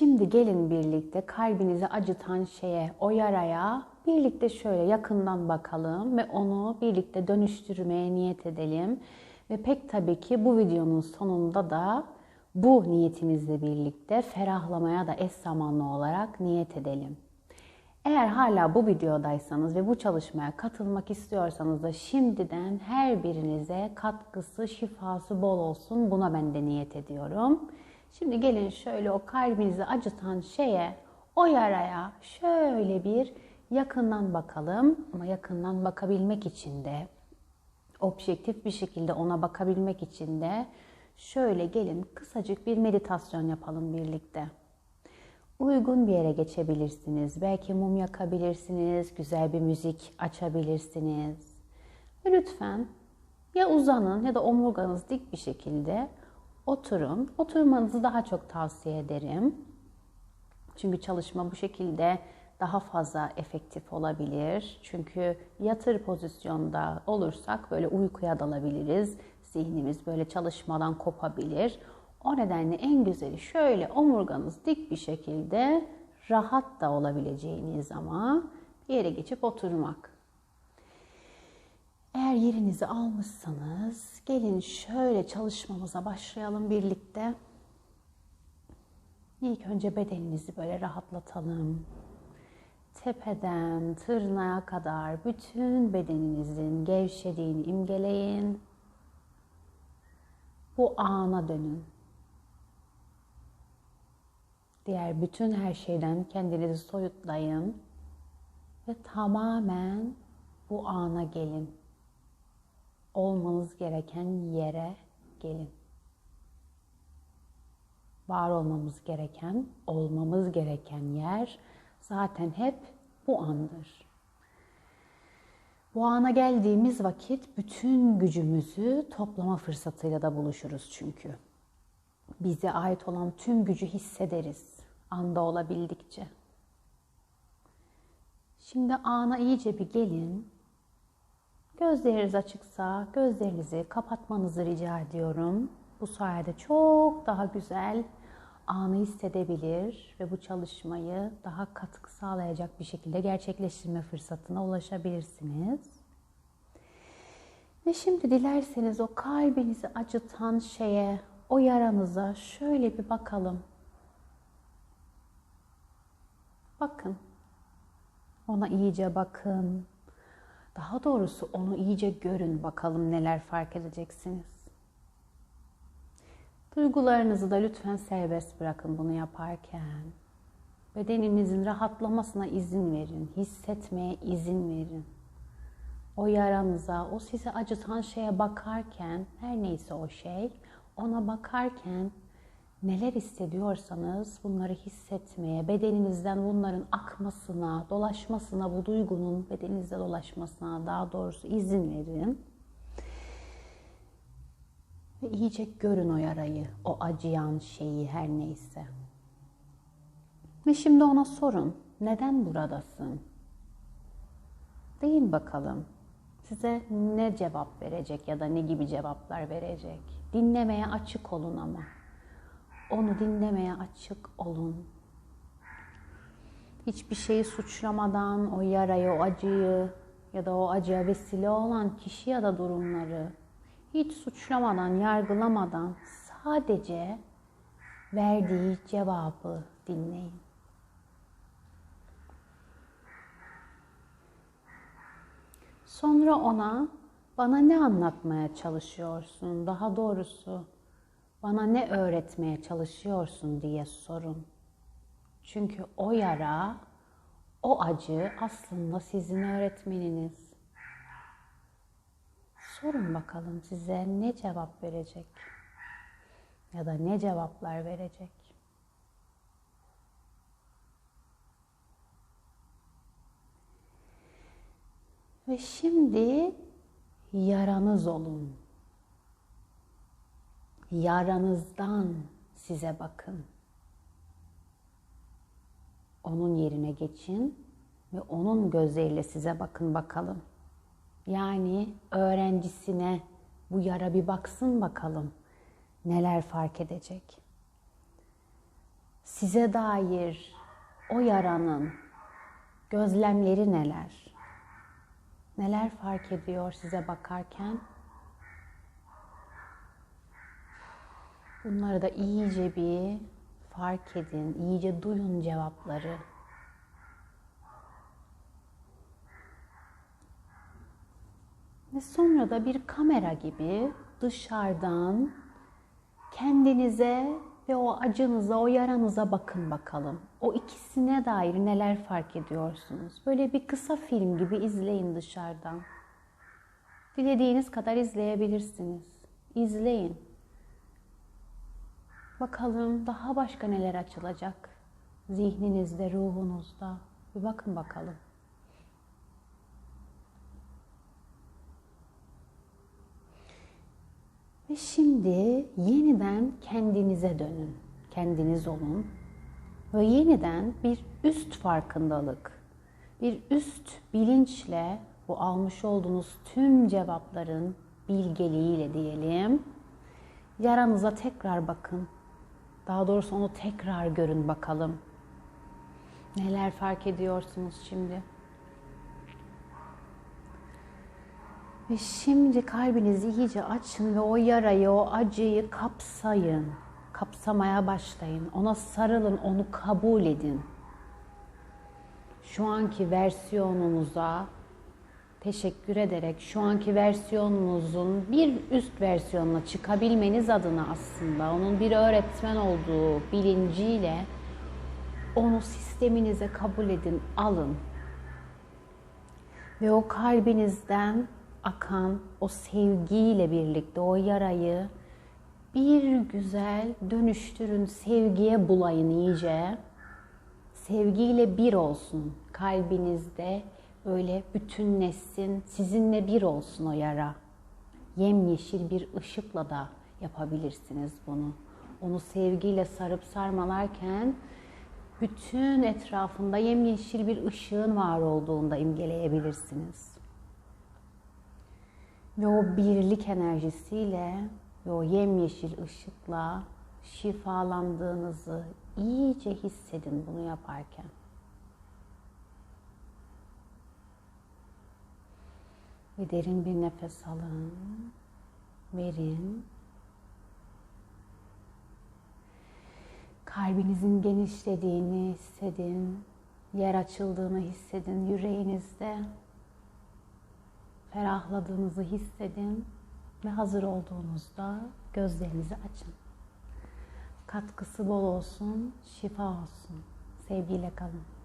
Şimdi gelin birlikte kalbinizi acıtan şeye, o yaraya birlikte şöyle yakından bakalım ve onu birlikte dönüştürmeye niyet edelim. Ve pek tabii ki bu videonun sonunda da bu niyetimizle birlikte ferahlamaya da eş zamanlı olarak niyet edelim. Eğer hala bu videodaysanız ve bu çalışmaya katılmak istiyorsanız da şimdiden her birinize katkısı, şifası bol olsun. Buna ben de niyet ediyorum. Şimdi gelin şöyle o kalbinizi acıtan şeye, o yaraya şöyle bir yakından bakalım. Ama yakından bakabilmek için de, objektif bir şekilde ona bakabilmek için de şöyle gelin kısacık bir meditasyon yapalım birlikte. Uygun bir yere geçebilirsiniz. Belki mum yakabilirsiniz, güzel bir müzik açabilirsiniz. Ve lütfen ya uzanın ya da omurganız dik bir şekilde oturun. Oturmanızı daha çok tavsiye ederim. Çünkü çalışma bu şekilde daha fazla efektif olabilir. Çünkü yatır pozisyonda olursak böyle uykuya dalabiliriz. Zihnimiz böyle çalışmadan kopabilir. O nedenle en güzeli şöyle omurganız dik bir şekilde rahat da olabileceğiniz ama bir yere geçip oturmak. Eğer yerinizi almışsanız gelin şöyle çalışmamıza başlayalım birlikte. İlk önce bedeninizi böyle rahatlatalım. Tepeden tırnağa kadar bütün bedeninizin gevşediğini imgeleyin. Bu ana dönün. Diğer bütün her şeyden kendinizi soyutlayın ve tamamen bu ana gelin. Olmanız gereken yere gelin. Var olmamız gereken, olmamız gereken yer zaten hep bu andır. Bu ana geldiğimiz vakit bütün gücümüzü toplama fırsatıyla da buluşuruz çünkü. Bize ait olan tüm gücü hissederiz anda olabildikçe. Şimdi ana iyice bir gelin. Gözleriniz açıksa gözlerinizi kapatmanızı rica ediyorum. Bu sayede çok daha güzel anı hissedebilir ve bu çalışmayı daha katkı sağlayacak bir şekilde gerçekleştirme fırsatına ulaşabilirsiniz. Ve şimdi dilerseniz o kalbinizi acıtan şeye, o yaranıza şöyle bir bakalım. Bakın. Ona iyice bakın. Daha doğrusu onu iyice görün bakalım neler fark edeceksiniz. Duygularınızı da lütfen serbest bırakın bunu yaparken. Bedeninizin rahatlamasına izin verin. Hissetmeye izin verin. O yaranıza, o sizi acıtan şeye bakarken, her neyse o şey, ona bakarken neler hissediyorsanız bunları hissetmeye, bedeninizden bunların akmasına, dolaşmasına, bu duygunun bedeninizde dolaşmasına daha doğrusu izin verin. Ve iyice görün o yarayı, o acıyan şeyi her neyse. Ve şimdi ona sorun, neden buradasın? Deyin bakalım, size ne cevap verecek ya da ne gibi cevaplar verecek? Dinlemeye açık olun ama. Onu dinlemeye açık olun. Hiçbir şeyi suçlamadan o yarayı, o acıyı ya da o acıya vesile olan kişi ya da durumları hiç suçlamadan, yargılamadan sadece verdiği cevabı dinleyin. Sonra ona bana ne anlatmaya çalışıyorsun? Daha doğrusu bana ne öğretmeye çalışıyorsun diye sorun. Çünkü o yara, o acı aslında sizin öğretmeniniz. Sorun bakalım size ne cevap verecek ya da ne cevaplar verecek. Ve şimdi yaranız olun yaranızdan size bakın. Onun yerine geçin ve onun gözleriyle size bakın bakalım. Yani öğrencisine bu yara bir baksın bakalım neler fark edecek. size dair o yaranın gözlemleri neler? Neler fark ediyor size bakarken? Bunları da iyice bir fark edin, iyice duyun cevapları. Ve sonra da bir kamera gibi dışarıdan kendinize ve o acınıza, o yaranıza bakın bakalım. O ikisine dair neler fark ediyorsunuz? Böyle bir kısa film gibi izleyin dışarıdan. Dilediğiniz kadar izleyebilirsiniz. İzleyin. Bakalım daha başka neler açılacak zihninizde, ruhunuzda. Bir bakın bakalım. Ve şimdi yeniden kendinize dönün. Kendiniz olun. Ve yeniden bir üst farkındalık, bir üst bilinçle bu almış olduğunuz tüm cevapların bilgeliğiyle diyelim. Yaranıza tekrar bakın. Daha doğrusu onu tekrar görün bakalım. Neler fark ediyorsunuz şimdi? Ve şimdi kalbinizi iyice açın ve o yarayı, o acıyı kapsayın. Kapsamaya başlayın. Ona sarılın, onu kabul edin. Şu anki versiyonunuza teşekkür ederek şu anki versiyonunuzun bir üst versiyonuna çıkabilmeniz adına aslında onun bir öğretmen olduğu bilinciyle onu sisteminize kabul edin, alın. Ve o kalbinizden akan o sevgiyle birlikte o yarayı bir güzel dönüştürün, sevgiye bulayın iyice. Sevgiyle bir olsun kalbinizde öyle bütünleşsin, sizinle bir olsun o yara. Yemyeşil bir ışıkla da yapabilirsiniz bunu. Onu sevgiyle sarıp sarmalarken bütün etrafında yemyeşil bir ışığın var olduğunda imgeleyebilirsiniz. Ve o birlik enerjisiyle ve o yemyeşil ışıkla şifalandığınızı iyice hissedin bunu yaparken. Ve derin bir nefes alın. Verin. Kalbinizin genişlediğini hissedin. Yer açıldığını hissedin yüreğinizde. Ferahladığınızı hissedin ve hazır olduğunuzda gözlerinizi açın. Katkısı bol olsun, şifa olsun. Sevgiyle kalın.